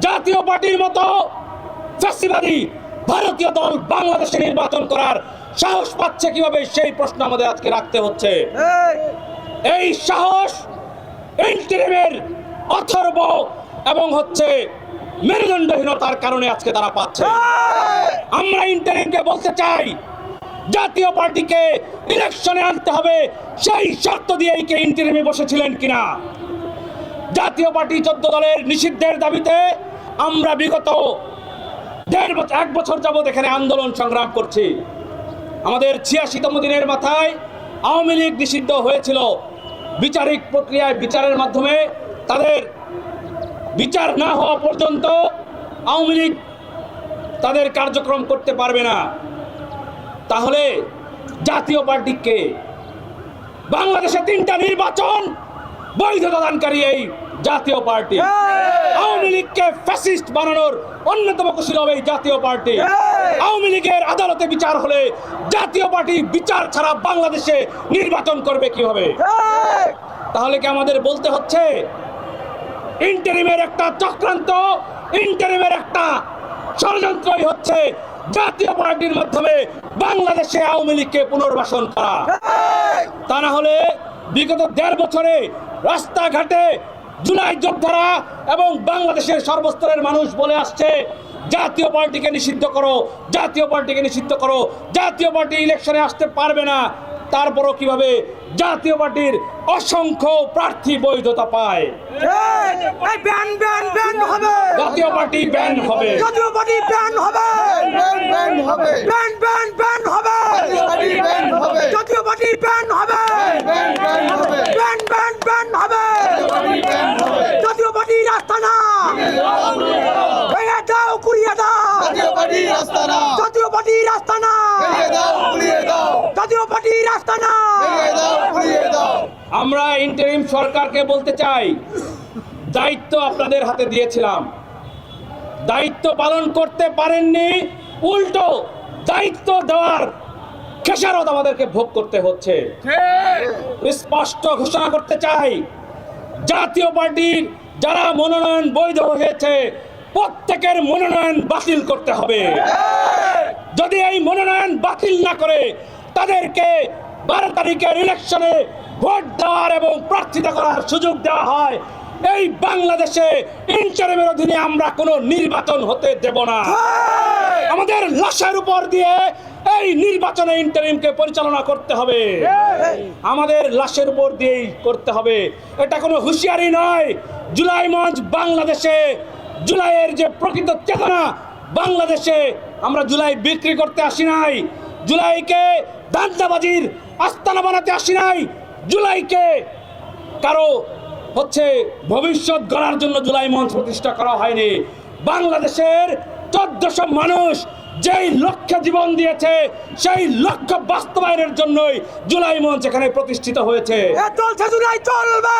জাতীয় পার্টির মতো ফ্যাসিবাদী ভারতীয় দল বাংলাদেশে নির্বাচন করার সাহস পাচ্ছে কীভাবে সেই প্রশ্ন আমাদের আজকে রাখতে হচ্ছে। এই! সাহস ইন্টারিমের অথর্ব এবং হচ্ছে মেরুদণ্ডহীনতার কারণে আজকে তারা পাচ্ছে। আমরা ইন্টারিমকে বলতে চাই জাতীয় পার্টিকে ইলেকশনে আনতে হবে সেই শর্ত দিয়েই কে ইন্টারিমে বসেছিলেন কিনা? জাতীয় পার্টি চোদ্দ দলের নিষিদ্ধের দাবিতে আমরা বিগত দেড় বছর এক বছর যাবৎ এখানে আন্দোলন সংগ্রাম করছি। আমাদের ছিয়াশিতম দিনের মাথায় আওয়ামী লীগ নিষিদ্ধ হয়েছিল। বিচারিক প্রক্রিয়ায় বিচারের মাধ্যমে তাদের বিচার না হওয়া পর্যন্ত আওয়ামী লীগ তাদের কার্যক্রম করতে পারবে না। তাহলে জাতীয় পার্টিকে বাংলাদেশে তিনটা নির্বাচন বৈধতা দানকারী এই জাতীয় পার্টি। লীগকে ফ্যাসিস্ট বানানোর অন্যতম কুশল হবে এই জাতীয় পার্টি। আওয়ামী লীগের আদালতে বিচার হলে জাতীয় পার্টি বিচার ছাড়া বাংলাদেশে নির্বাচন করবে কীভাবে? তাহলে কি আমাদের বলতে হচ্ছে ইন্টারিমের একটা চক্রান্ত ইন্টারিমের একটা ষড়যন্ত্রই হচ্ছে জাতীয় পার্টির মাধ্যমে বাংলাদেশে আওয়ামী লীগকে পুনর্বাসন করা। তা না হলে বিগত দেড় বছরে রাস্তাঘাটে জুলাই যোদ্ধারা এবং বাংলাদেশের সর্বস্তরের মানুষ বলে আসছে জাতীয় পার্টিকে নিষিদ্ধ করো জাতীয় পার্টিকে নিষিদ্ধ করো জাতীয় পার্টি ইলেকশনে আসতে পারবে না। তারপরও কীভাবে জাতীয় পার্টির অসংখ্য প্রার্থী বৈধতা পায়? এই ব্যান ব্যান ব্যান হবে। জাতীয় পার্টি ব্যান হবে। জাতীয় পার্টি ব্যান হবে। ব্যান ব্যান হবে। ব্যান ব্যান ব্যান হবে। পার্টি ব্যান হবে। জাতীয় পার্টি ব্যান হবে ব্যান ব্যান হবে ব্যান ব্যান ব্যান হবে পার্টি ব্যান হবে জাতীয় পার্টি রাস্তা না ভেঙে দাও কুড়িয়ে দাও জাতীয় পার্টি রাস্তা না জাতীয় পার্টি রাস্তা না ভেঙে দাও পুড়িয়ে দাও জাতীয় পার্টি রাস্তা না আমরা ইন্টারিম সরকারকে বলতে চাই দায়িত্ব আপনাদের হাতে দিয়েছিলাম। দায়িত্ব পালন করতে পারেননি উল্টো দায়িত্ব দেওয়ার খেসারত আমাদেরকে ভোগ করতে হচ্ছে। স্পষ্ট ঘোষণা করতে চাই জাতীয় পার্টির যারা মনোনয়ন বৈধ হয়েছে প্রত্যেকের মনোনয়ন বাতিল করতে হবে। যদি এই মনোনয়ন বাতিল না করে তাদেরকে বারো তারিখের ইলেকশনে ভোট দেওয়ার এবং প্রার্থিতা করার সুযোগ দেওয়া হয়। এই বাংলাদেশে ইন্টারিমের অধীনে আমরা কোনো নির্বাচন হতে দেব না। আমাদের লাশের উপর দিয়ে এই নির্বাচনে ইন্টারিমকে পরিচালনা করতে হবে। আমাদের লাশের উপর দিয়েই করতে হবে। এটা কোনো হুঁশিয়ারি নয়। জুলাই মঞ্চ বাংলাদেশে জুলাইয়ের যে প্রকৃত চেতনা বাংলাদেশে আমরা জুলাই বিক্রি করতে আসি নাই। জুলাইকে দান্দাবাজির আস্তানা বানাতে আসি নাই। জুলাইকে কারও হচ্ছে ভবিষ্যৎ গড়ার জন্য জুলাই মঞ্চ প্রতিষ্ঠা করা হয়নি। বাংলাদেশের চোদ্দশো মানুষ যেই লক্ষ্যে জীবন দিয়েছে সেই লক্ষ্য বাস্তবায়নের জন্যই জুলাই মঞ্চ এখানে প্রতিষ্ঠিত হয়েছে। চলছে জুলাই চলবে!